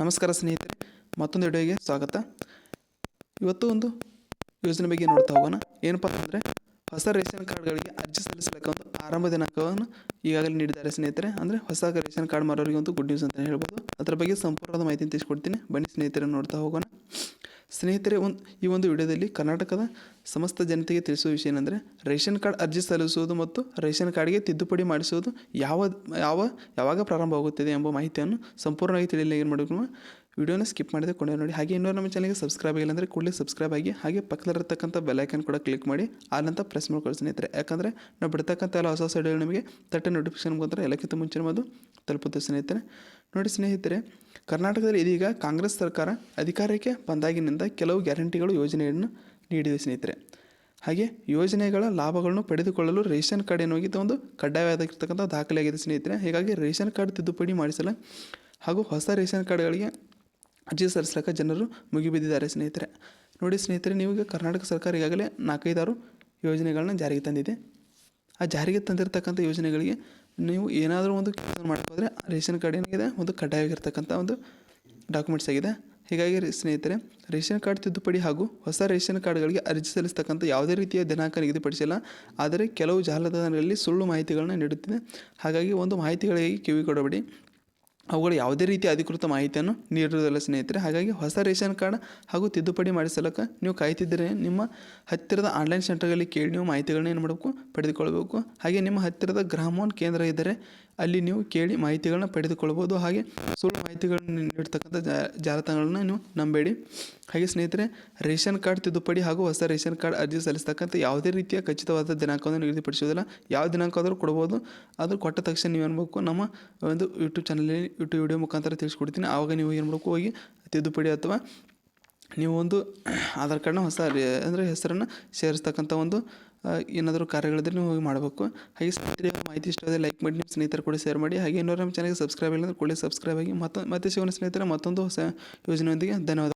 ನಮಸ್ಕಾರ ಸ್ನೇಹಿತರೆ, ಮತ್ತೊಂದು ವಿಡಿಯೋಗೆ ಸ್ವಾಗತ. ಇವತ್ತು ಒಂದು ಯೋಜನೆ ಬಗ್ಗೆ ನೋಡ್ತಾ ಹೋಗೋಣ. ಏನಪ್ಪ ಅಂದರೆ, ಹೊಸ ರೇಷನ್ ಕಾರ್ಡ್ಗಳಿಗೆ ಅರ್ಜಿ ಸಲ್ಲಿಸಲಿಕ್ಕೆ ಒಂದು ಆರಂಭ ದಿನಾಂಕವನ್ನು ಈಗಾಗಲೇ ನೀಡಿದ್ದಾರೆ ಸ್ನೇಹಿತರೆ. ಅಂದರೆ ಹೊಸ ರೇಷನ್ ಕಾರ್ಡ್ ಮಾರೋರಿಗೆ ಒಂದು ಗುಡ್ ನ್ಯೂಸ್ ಅಂತಲೇ ಹೇಳ್ಬೋದು. ಅದರ ಬಗ್ಗೆ ಸಂಪೂರ್ಣವಾದ ಮಾಹಿತಿ ತಿಳಿಸ್ಕೊಡ್ತೀನಿ. ಬನ್ನಿ ಸ್ನೇಹಿತರೆ, ನೋಡ್ತಾ ಹೋಗೋಣ. ಸ್ನೇಹಿತರೆ, ಒಂದು, ಈ ಒಂದು ವಿಡಿಯೋದಲ್ಲಿ ಕರ್ನಾಟಕದ ಸಮಸ್ತ ಜನತೆಗೆ ತಿಳಿಸುವ ವಿಷಯ ಏನಂದರೆ, ರೇಷನ್ ಕಾರ್ಡ್ ಅರ್ಜಿ ಸಲ್ಲಿಸುವುದು ಮತ್ತು ರೇಷನ್ ಕಾರ್ಡ್ಗೆ ತಿದ್ದುಪಡಿ ಮಾಡಿಸುವುದು ಯಾವ ಯಾವ, ಯಾವಾಗ ಪ್ರಾರಂಭವಾಗುತ್ತದೆ ಎಂಬ ಮಾಹಿತಿಯನ್ನು ಸಂಪೂರ್ಣವಾಗಿ ತಿಳಿಯಲು ಏನು ಮಾಡಬೇಕು ವಿಡಿಯೋನ ಸ್ಕಿಪ್ ಮಾಡಿದೆ ಕೊನೆ ನೋಡಿ. ಹಾಗೆ ಇನ್ನೂ ನಮ್ಮ ಚಾನಲ್ಗೆ ಸಬ್ಸ್ಕ್ರೈಬ್ ಆಗಿಲ್ಲ ಅಂದರೆ ಕೂಡಲೇ ಸಬ್ಸ್ಕ್ರೈಬ್ ಆಗಿ, ಹಾಗೆ ಪಕ್ಕದಲ್ಲಿರ್ತಕ್ಕಂಥ ಬೆಲೈಕನ್ ಕೂಡ ಕ್ಲಿಕ್ ಮಾಡಿ ಆಲಂತ ಪ್ರೆಸ್ ಮಾಡ್ಕೊಳ್ಳಿ ಸ್ನೇಹಿತರೆ. ಯಾಕಂದರೆ ನಾವು ಬಿಡ್ತಕ್ಕಂಥ ಎಲ್ಲ ಹೊಸ ಹೊಸ ವಿಡಿಯೋ ನಿಮಗೆ ತಟ್ಟೆ ನೋಟಿಫಿಕೇಶನ್ ಮುಖಾಂತರ ಎಲ್ಲಕ್ಕಿಂತ ಮುಂಚೆ ಅದು ತಲುಪುತ್ತೆ ಸ್ನೇಹಿತರೆ. ನೋಡಿ ಸ್ನೇಹಿತರೆ, ಕರ್ನಾಟಕದಲ್ಲಿ ಇದೀಗ ಕಾಂಗ್ರೆಸ್ ಸರ್ಕಾರ ಅಧಿಕಾರಕ್ಕೆ ಬಂದಾಗಿನಿಂದ ಕೆಲವು ಗ್ಯಾರಂಟಿಗಳು ಯೋಜನೆಯನ್ನು ನೀಡಿದೆ ಸ್ನೇಹಿತರೆ. ಹಾಗೆ ಯೋಜನೆಗಳ ಲಾಭಗಳನ್ನು ಪಡೆದುಕೊಳ್ಳಲು ರೇಷನ್ ಕಾರ್ಡ್ ಏನಾಗಿತ್ತು ಒಂದು ಕಡ್ಡಾಯವಾಗಿರ್ತಕ್ಕಂಥ ದಾಖಲೆಯಾಗಿದೆ ಸ್ನೇಹಿತರೆ. ಹೀಗಾಗಿ ರೇಷನ್ ಕಾರ್ಡ್ ತಿದ್ದುಪಡಿ ಮಾಡಿಸಲು ಹಾಗೂ ಹೊಸ ರೇಷನ್ ಕಾರ್ಡ್ಗಳಿಗೆ ಅರ್ಜಿ ಸಲ್ಲಿಸಲಿಕ್ಕೆ ಜನರು ಮುಗಿಬಿದ್ದಿದ್ದಾರೆ ಸ್ನೇಹಿತರೆ. ನೋಡಿ ಸ್ನೇಹಿತರೆ ನೀವು ಈಗ ಕರ್ನಾಟಕ ಸರ್ಕಾರ ಈಗಾಗಲೇ ನಾಲ್ಕೈದಾರು ಯೋಜನೆಗಳನ್ನ ಜಾರಿಗೆ ತಂದಿದೆ. ಆ ಜಾರಿಗೆ ತಂದಿರತಕ್ಕಂಥ ಯೋಜನೆಗಳಿಗೆ ನೀವು ಏನಾದರೂ ಒಂದು ಕೆಲಸ ಮಾಡೋದಾದರೆ ರೇಷನ್ ಕಾರ್ಡ್ ಏನಾಗಿದೆ? ಒಂದು ಕಡ್ಡಾಯವಾಗಿರ್ತಕ್ಕಂಥ ಒಂದು ಡಾಕ್ಯುಮೆಂಟ್ಸ್ ಆಗಿದೆ. ಹೀಗಾಗಿ ಸ್ನೇಹಿತರೆ, ರೇಷನ್ ಕಾರ್ಡ್ ತಿದ್ದುಪಡಿ ಹಾಗೂ ಹೊಸ ರೇಷನ್ ಕಾರ್ಡ್ಗಳಿಗೆ ಅರ್ಜಿ ಸಲ್ಲಿಸ್ತಕ್ಕಂಥ ಯಾವುದೇ ರೀತಿಯ ದಿನಾಂಕ ನಿಗದಿಪಡಿಸಿಲ್ಲ. ಆದರೆ ಕೆಲವು ಜಾಲತಾಣಗಳಲ್ಲಿ ಸುಳ್ಳು ಮಾಹಿತಿಗಳನ್ನ ನೀಡುತ್ತಿದೆ. ಹಾಗಾಗಿ ಒಂದು ಮಾಹಿತಿಗಳಿಗೆ ಕಿವಿ ಕೊಡಬೇಡಿ ಅವುಗಳು ಯಾವುದೇ ರೀತಿಯ ಅಧಿಕೃತ ಮಾಹಿತಿಯನ್ನು ನೀಡಿರುವುದಿಲ್ಲ ಸ್ನೇಹಿತರೆ. ಹಾಗಾಗಿ ಹೊಸ ರೇಷನ್ ಕಾರ್ಡ್ ಹಾಗೂ ತಿದ್ದುಪಡಿ ಮಾಡಿಸಲಕ್ಕೆ ನೀವು ಕಾಯ್ತಿದ್ದರೆ ನಿಮ್ಮ ಹತ್ತಿರದ ಆನ್ಲೈನ್ ಸೆಂಟರ್ಗಳಲ್ಲಿ ಕೇಳಿ ನೀವು ಮಾಹಿತಿಗಳನ್ನ ಏನು ಮಾಡಬೇಕು? ಪಡೆದುಕೊಳ್ಬೇಕು ಹಾಗೆ ನಿಮ್ಮ ಹತ್ತಿರದ ಗ್ರಾಮೋನ್ ಕೇಂದ್ರ ಇದ್ದರೆ ಅಲ್ಲಿ ನೀವು ಕೇಳಿ ಮಾಹಿತಿಗಳನ್ನ ಪಡೆದುಕೊಳ್ಬೋದು ಹಾಗೆ ಸುಳ್ಳು ಮಾಹಿತಿಗಳನ್ನು ನೀಡ್ತಕ್ಕಂಥ ಜಾಲತಾಣಗಳನ್ನ ನೀವು ನಂಬೇಡಿ. ಹಾಗೆ ಸ್ನೇಹಿತರೆ, ರೇಷನ್ ಕಾರ್ಡ್ ತಿದ್ದುಪಡಿ ಹಾಗೂ ಹೊಸ ರೇಷನ್ ಕಾರ್ಡ್ ಅರ್ಜಿ ಸಲ್ಲಿಸ್ತಕ್ಕಂಥ ಯಾವುದೇ ರೀತಿಯ ಖಚಿತವಾದ ದಿನಾಂಕವನ್ನು ನಿಗದಿಪಡಿಸೋದಿಲ್ಲ ಯಾವ ದಿನಾಂಕ ಆದರೂ ಕೊಡ್ಬೋದು. ಅದು ಕೊಟ್ಟ ತಕ್ಷಣ ನೀವು ಅನ್ಬೇಕು ನಮ್ಮ ಒಂದು ಯೂಟ್ಯೂಬ್ ಚಾನಲಲ್ಲಿ ಯೂಟ್ಯೂಬ್ ವಿಡಿಯೋ ಮುಖಾಂತರ ತಿಳಿಸ್ಕೊಡ್ತೀನಿ. ಆವಾಗ ನೀವು ಏನು ಮಾಡಬೇಕು? ಹೋಗಿ ತಿದ್ದುಪಡಿ ಅಥವಾ ನೀವು ಒಂದು ಆಧಾರ್ ಕಾರ್ಡ್ನ ಹೊಸ ಅಂದರೆ ಹೆಸರನ್ನು ಸೇರಿಸ್ತಕ್ಕಂಥ ಒಂದು ಏನಾದರೂ ಕಾರ್ಯಗಳಿದ್ರೆ ನೀವು ಹೋಗಿ ಮಾಡಬೇಕು. ಹಾಗೆ ಸ್ನೇಹಿತರೆ ಮಾಹಿತಿ ಇಷ್ಟ ಲೈಕ್ ಮಾಡಿ, ನಿಮ್ಮ ಸ್ನೇಹಿತರು ಕೂಡ ಶೇರ್ ಮಾಡಿ. ಹಾಗೆ ಇನ್ನೂರು ನಮ್ಮ ಚಾನಲ್ಗೆ ಸಬ್ಸ್ಕ್ರೈಬ್ ಇಲ್ಲ ಅಂದರೆ ಕೂಡಲೇ ಸಬ್ಸ್ಕ್ರೈಬ್ ಆಗಿ ಮತ್ತು, ಮತ್ತೆ ಶಿವನ ಸ್ನೇಹಿತರೆ, ಮತ್ತೊಂದು ಹೊಸ ಯೋಜನೆಯೊಂದಿಗೆ ಧನ್ಯವಾದ.